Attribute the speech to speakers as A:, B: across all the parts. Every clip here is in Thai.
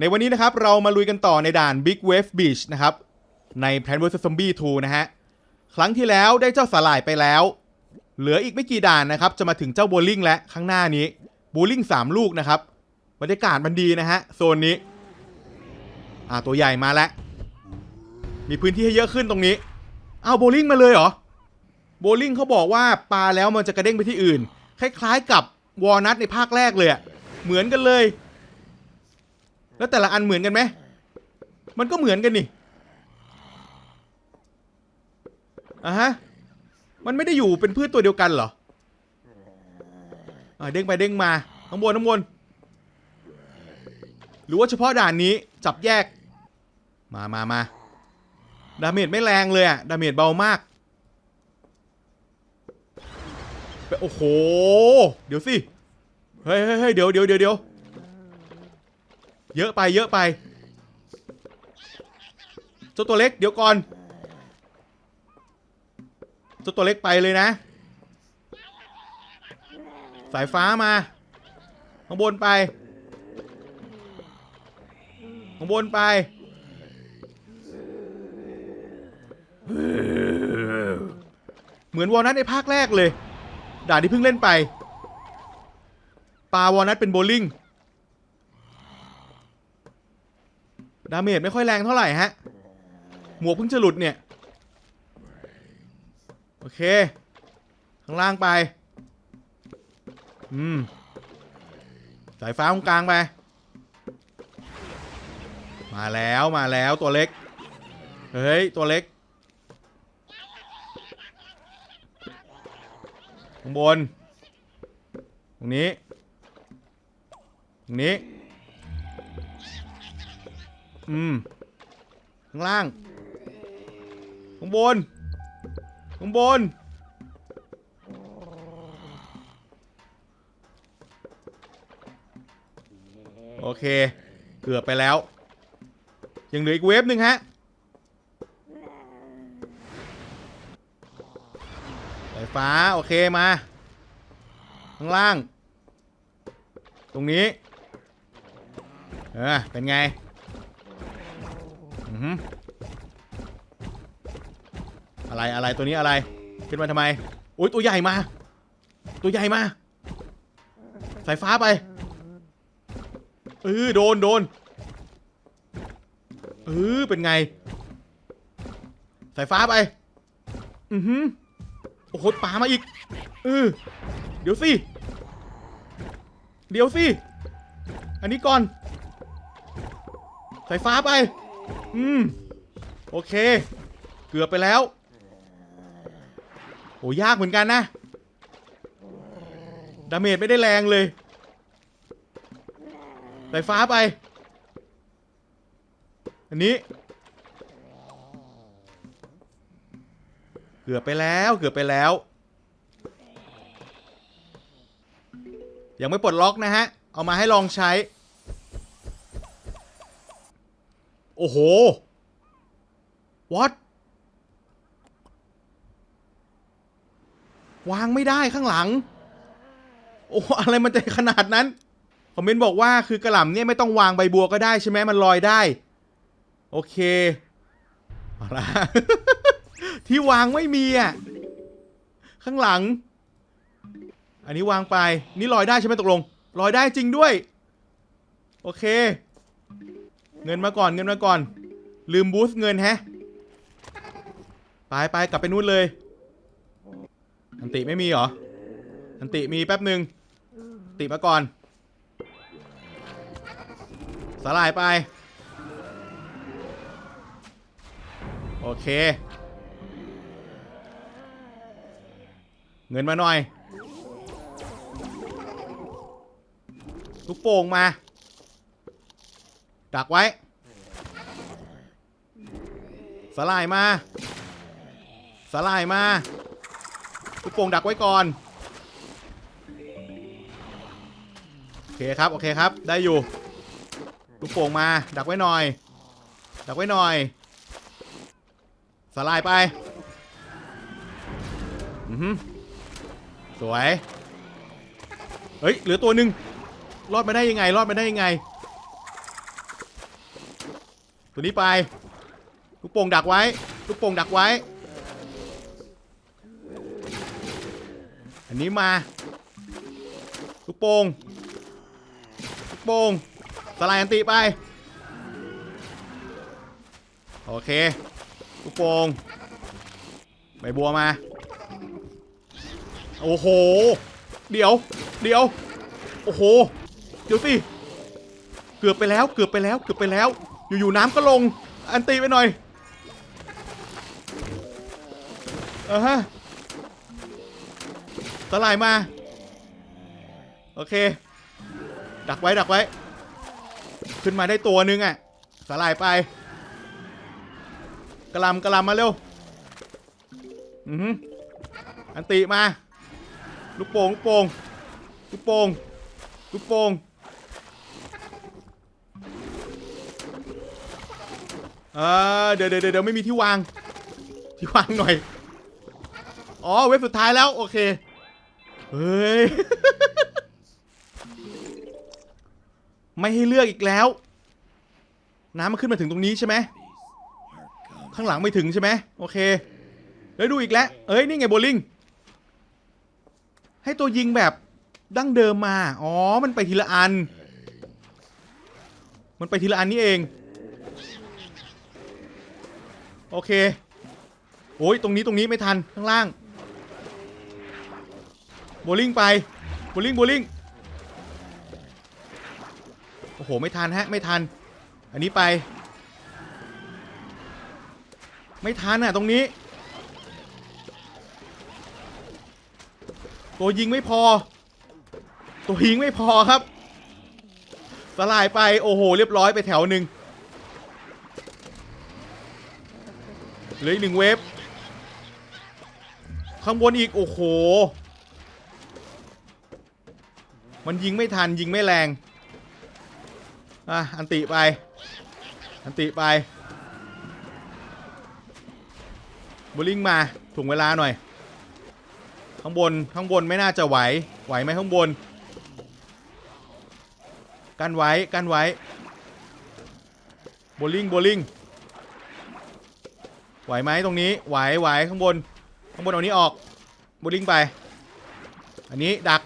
A: ในวันนี้นะครับเรามาลุยกันต่อในด่าน Big Wave Beach นะครับ ใน Plant vs Zombie 2 นะฮะ ครั้งที่แล้วได้เจ้าสาหร่ายไปแล้ว เหลืออีกไม่กี่ด่านนะครับ จะมาถึงเจ้าโบลิ่งและข้างหน้านี้โบลิ่ง3 ลูกนะครับบรรยากาศมันดีนะฮะ โซนนี้ อ่าตัวใหญ่มาแล้ว มีพื้นที่ให้เยอะขึ้นตรงนี้ เอาโบลิ่งมาเลยเหรอโบลิ่งเขาบอกว่าปลาแล้วมันจะกระเด้งไปที่อื่น คล้ายๆกับวอลนัทในภาคแรกเลยเหมือนกันเลย แล้วแต่ละอันเหมือนกันไหม มันก็เหมือนกันนี่อะฮะ มันไม่ได้อยู่เป็นพืชตัวเดียวกันเหรออ่าเด้งไปเด้งมา ข้างบนข้างบน หรือว่าเฉพาะด่านนี้จับแยก มามามาดาเมจไม่แรงเลยอะดาเมจเบามาก โอ้โห เดี๋ยวสิ เฮ้ยเฮ้ยเดี๋ยวเดี๋ยวเดี๋ยว เยอะไปเยอะไปเจ้าตัวเล็กเดี๋ยวก่อนเจ้าตัวเล็กไปเลยนะ สายฟ้ามาข้างบนไปข้างบนไปเหมือนวอลนัทในภาคแรกเลย ด่านที่เพิ่งเล่นไป ปลาวอลนัทเป็นโบลิ่ง ดาเมจไม่ค่อยแรงเท่าไหร่ฮะ หมวกเพิ่งจะหลุดเนี่ย โอเค ข้างล่างไป อืม สายฟ้าตรงกลางไป มาแล้วมาแล้วตัวเล็ก เฮ้ย ตัวเล็ก ข้างบน ตรงนี้ ตรงนี้ อืมข้างล่าง ข้างบน ข้างบน โอเค เกือบไปแล้ว ยังเหลืออีกเวฟหนึ่งฮะสายฟ้า โอเคมา ข้างล่าง ตรงนี้ เออ เป็นไง อะไรอะไรตัวนี้อะไร ขึ้นมาทำไมโอ้ยตัวใหญ่มา ตัวใหญ่มา สายฟ้าไปเออโดนโดนเออเป็นไง สายฟ้าไป อือหือโอ้โหปลามาอีกเออเดี๋ยวสิ เดี๋ยวสิ อันนี้ก่อน สายฟ้าไป อืม โอเค เกือบไปแล้ว โห ยากเหมือนกันนะ ดาเมจไม่ได้แรงเลยสายฟ้าไป อันนี้ เกือบไปแล้ว เกือบไปแล้ว ยังไม่ปลดล็อกนะฮะ เอามาให้ลองใช้ โอ้โห what วางไม่ได้ข้างหลัง โอ้อะไรมันจะขนาดนั้น คอมเมนต์บอกว่าคือกระหล่ำเนี่ยไม่ต้องวางใบบัวก็ได้ใช่ไหมมันลอยได้ โอเคเอาละที่วางไม่มีอะ ข้างหลัง อันนี้วางไป นี่ลอยได้ใช่ไหมตกลง ลอยได้จริงด้วย โอเค เงินมาก่อนเงินมาก่อน ลืมบูสต์เงินแฮะไปไปกลับไปนู่นเลย อันติไม่มีเหรอ อันติมีแป๊บหนึ่งติมาก่อน สลายไป โอเค เงินมาหน่อยลูกโป่งมา ดักไว้ สลายมา สลายมาลูกโป่งดักไว้ก่อน โอเคครับ โอเคครับ ได้อยู่ ลูกโป่งมา ดักไว้หน่อย ดักไว้หน่อย สลายไป อือสวย เฮ้ย เหลือตัวหนึ่งรอดมาได้ยังไง รอดมาได้ยังไง ตัวนี้ไป ลูกโป่งดักไว้ ลูกโป่งดักไว้ อันนี้มา ลูกโป่ง ลูกโป่งสลายอันติไป โอเค ลูกโป่งใบบัวมา โอ้โห เดี๋ยว เดี๋ยว โอ้โห เดี๋ยวสิ เกือบไปแล้ว เกือบไปแล้ว เกือบไปแล้ว อยู่ๆน้ำก็ลง อันตีไปหน่อย เออฮะสลายมา โอเค ดักไว้ดักไว้ ขึ้นมาได้ตัวหนึงอะสลายไปกระลำกระลำมาเร็วอือหืออันติมา ลูกโป่งลูกโป่งลูกโป่งลูกโป่ง เออเดี๋ยวเดี๋ยวเดี๋ยวไม่มีที่วาง ที่วางหน่อย อ๋อเว็บสุดท้ายแล้ว โอเค เฮ้ย ไม่ให้เลือกอีกแล้ว น้ำมันขึ้นมาถึงตรงนี้ใช่ไหม ข้างหลังไม่ถึงใช่ไหมโอเคแล้วดูอีกแล้ว เอ้ย นี่ไงโบลิ่ง ให้ตัวยิงแบบดั้งเดิมมา อ๋อ มันไปทีละอัน มันไปทีละอันนี่เอง โอเคโอ้ยตรงนี้ตรงนี้ไม่ทันข้างล่างโบลิ่งไปโบลิ่งโบลิ่งโอ้โหไม่ทันฮะไม่ทัน อันนี้ไป ไม่ทันอะตรงนี้ ตัวยิงไม่พอ ตัวยิงไม่พอครับสลายไปโอ้โห เรียบร้อยไปแถวหนึ่ง เหลืออีกหนึ่งเวฟข้างบนอีก โอ้โห มันยิงไม่ทันยิงไม่แรง อะ อันติไป อันติไปบูลิงมาถุงเวลาหน่อย ข้างบนข้างบนไม่น่าจะไหว ไหวไหมข้างบน กันไว้ กันไว้โบลิ่งโบลิ่ง ไหวไหมตรงนี้ไหวไหวข้างบน ข้างบนเอานี้ออกโบลิ่งไป อันนี้ดัก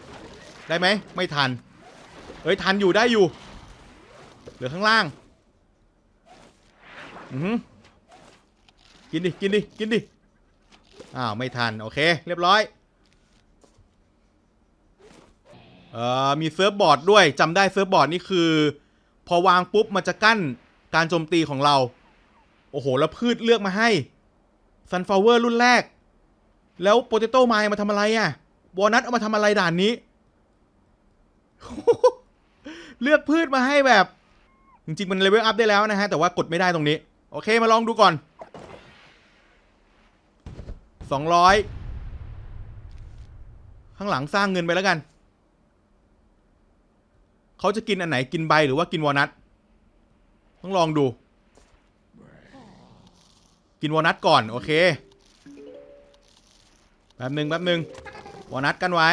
A: ได้ไหมไม่ทันเฮ้ยทันอยู่ได้อยู่เหลือข้างล่างอือหือกินดิกินดิกินดิอ้าวไม่ทันโอเค เรียบร้อยเอ่อมีเซิร์ฟบอร์ดด้วยจำได้เซิร์ฟบอร์ดนี่คือ พอวางปุ๊บมันจะกั้นการโจมตีของเรา โอ้โห แล้วพืชเลือกมาให้ Sunflower รุ่นแรก แล้วโปเตโต้ไมมาทำอะไรอะ่ะวอนัทเอามาทำอะไรด่านนี้ เลือกพืชมาให้แบบ จริง ๆ มันเลเวลอัพได้แล้วนะฮะ แต่ว่ากดไม่ได้ตรงนี้ โอเคมาลองดูก่อน200ข้างหลังสร้างเงินไปแล้วกัน เขาจะกินอันไหนกินใบหรือว่ากินวอลนัทต้องลองดู กินวอนัทก่อน โอเค แป๊บหนึ่งแป๊บหนึ่งวอนัทกันไว้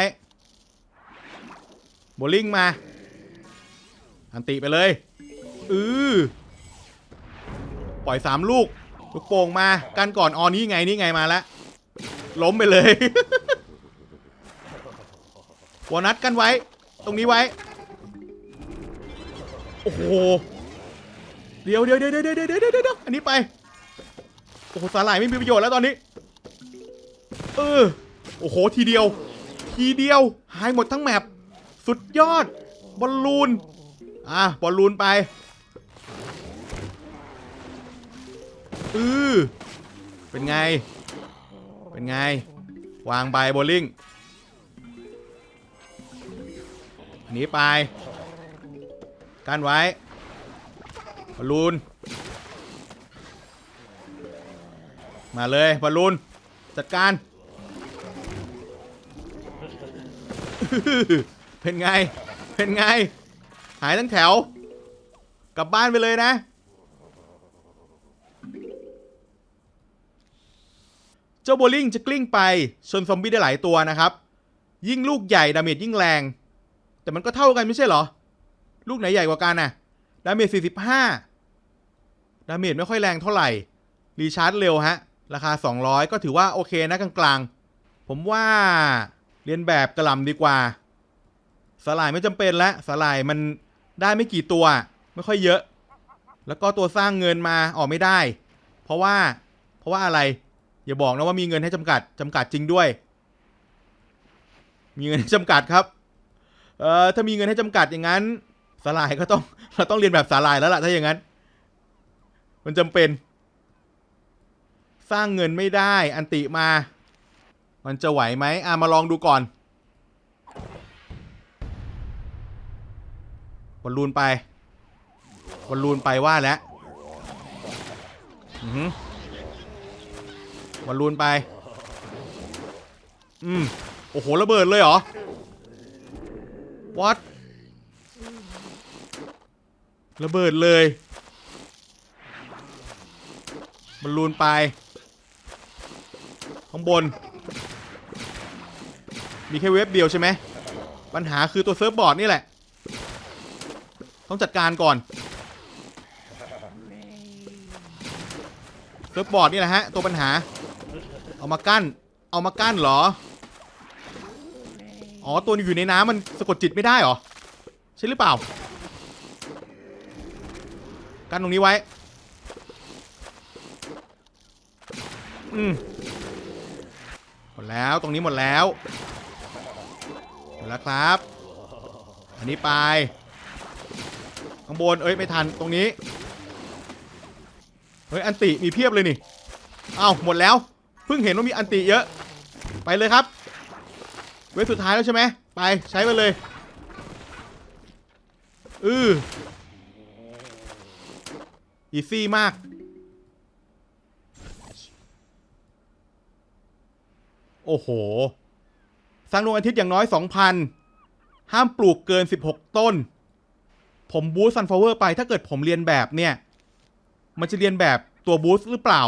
A: โบลิ่งมา อันติไปเลย อือปล่อยสามลูก ลูกโป่งมากันก่อนออนี่ไงนี่ไงมาแล้วล้มไปเลยวอนัทกันไว้ ตรงนี้ไว้ โอ้โห เดี๋ยวเดี๋ยวเดี๋ยวเดี๋ยวเดี๋ยวเดี๋ยวอันนี้ไป โอ้โหสาหร่ายไม่มีประโยชน์แล้วตอนนี้ เออ โอ้โหทีเดียว ทีเดียว หายหมดทั้งแมปสุดยอด บอลลูน อะ บอลลูนไปอือเป็นไง เป็นไง วางใบโบลิ่งหนีไปกันไว้บอลลูน มาเลยบอลลูนจัดการ เป็นไง เป็นไง หายทั้งแถว กลับบ้านไปเลยนะ เจ้าโบลิ่งจะกลิ้งไป ชนซอมบี้ได้หลายตัวนะครับ ยิ่งลูกใหญ่ดาเมจยิ่งแรง แต่มันก็เท่ากันไม่ใช่เหรอ ลูกไหนใหญ่กว่ากันน่ะ ดาเมจ45 ดาเมจไม่ค่อยแรงเท่าไหร่ รีชาร์จเร็วฮะ ราคา 200 ก็ถือว่าโอเคนะกลางๆ ผมว่าเรียนแบบกระหลำดีกว่า สลายไม่จำเป็นแล้วสลายมันได้ไม่กี่ตัว ไม่ค่อยเยอะ แล้วก็ตัวสร้างเงินมาออกไม่ได้ เพราะว่าเพราะว่าอะไร อย่าบอกนะว่ามีเงินให้จำกัดจำกัดจริงด้วย มีเงินให้จำกัดครับ เอ่อถ้ามีเงินให้จำกัดอย่างนั้นสลายก็ต้องเราต้องเรียนแบบสลายแล้วล่ะถ้าอย่างนั้น มันจำเป็น สร้างเงินไม่ได้ อันติมา มันจะไหวไหมอะมาลองดูก่อนบอลลูนไปบอลลูนไปว่าแล้วอือหือบอลลูนไป อืม โอ้โห ระเบิดเลยเหรอ what ระเบิดเลยบอลลูนไป ข้างบน มีแค่เว็บเดียวใช่ไหม ปัญหาคือตัวเซิร์ฟบอร์ดนี่แหละ ต้องจัดการก่อน เซิร์ฟบอร์ดนี่แหละฮะ ตัวปัญหา เอามากั้น เอามากั้นเหรอ อ๋อ ตัวอยู่ในน้ำมันสะกดจิตไม่ได้เหรอ ใช่หรือเปล่า กั้นตรงนี้ไว้ อืม มดแล้วตรงนี้หมดแล้วหมดแล้วครับ อันนี้ไปข้างบนเอ้ยไม่ทันตรงนี้เฮ้ยอันติมีเพียบเลยนี่เอ้าหมดแล้วเพิ่งเห็นว่ามีอันติเยอะ ไปเลยครับ เวฟสุดท้ายแล้วใช่ไหมไปใช้ไปเลยอืออีซี่มาก โอ้โห สร้างดวงอาทิตย์อย่างน้อย 2,000 ห้ามปลูกเกิน 16 ต้น ผมบูสซันฟลาวเวอร์ไปถ้าเกิดผมเรียนแบบเนี่ย มันจะเรียนแบบตัวบูสหรือเปล่า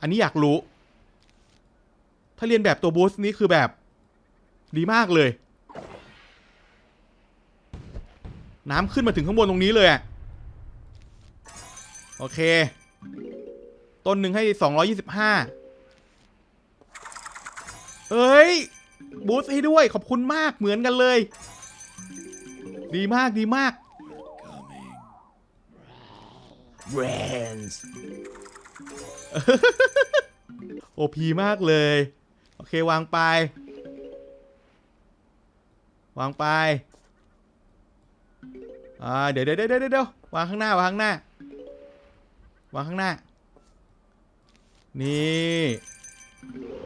A: อันนี้อยากรู้ ถ้าเรียนแบบตัวบูสนี้คือแบบ ดีมากเลย น้ำขึ้นมาถึงข้างบนตรงนี้เลยอะโอเค ต้นหนึ่งให้ 225 เอ้ย บูสต์ให้ด้วยขอบคุณมากเหมือนกันเลย ดีมากดีมาก
B: Brands.
A: โอพีมากเลย โอเค วางไป วางไป อ่า เดี๋ยวเดี๋ยวเดี๋ยวเดี๋ยวเดี๋ยววางข้างหน้าวางข้างหน้า วางข้างหน้า นี่โ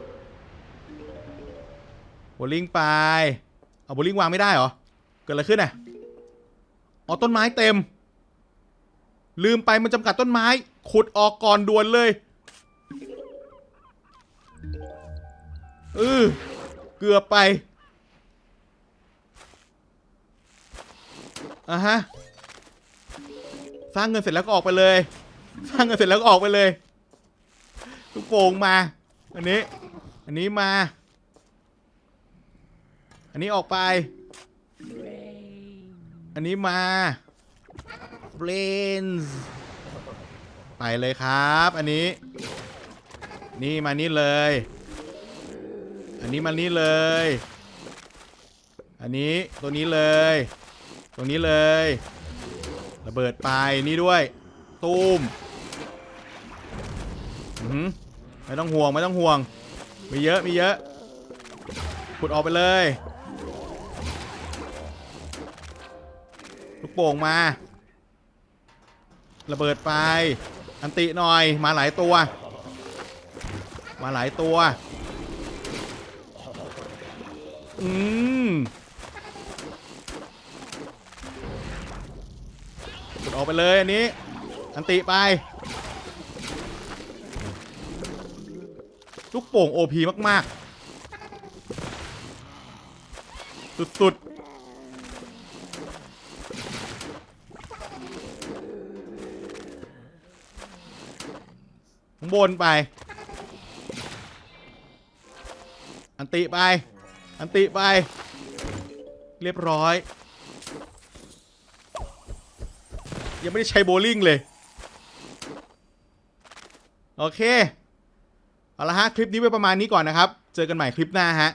A: บลิ่งไป เอาโบลิ่งวางไม่ได้เหรอ เกิดอะไรขึ้นอะอ๋อต้นไม้เต็ม ลืมไปมันจำกัดต้นไม้ ขุดออกก่อนด่วนเลยเออเกือบไปอะฮะ สร้างเงินเสร็จแล้วก็ออกไปเลย สร้างเงินเสร็จแล้วก็ออกไปเลยลูกโป่งมา อันนี้ อันนี้มา อันนี้ออกไป อันนี้มา brains ไปเลยครับ อันนี้ นี่มานี่เลย อันนี้มานี่เลย อันนี้ตัวนี้เลย ตรงนี้เลย ระเบิดไปนี่ด้วย ตูมไม่ต้องห่วงไม่ต้องห่วง มีเยอะมีเยอะขุดออกไปเลย ลูกโป่งมา ระเบิดไปอันติหน่อยมาหลายตัว มาหลายตัวอืมกดออกไปเลยอันนี้ อันติไป ลูกโป่งโอพีมาก ๆ สุด ๆ บนไป อันติไป อันติไป เรียบร้อย ยังไม่ได้ใช้โบลิ่งเลย โอเค เอาละฮะ คลิปนี้ไว้ประมาณนี้ก่อนนะครับ เจอกันใหม่คลิปหน้าฮะ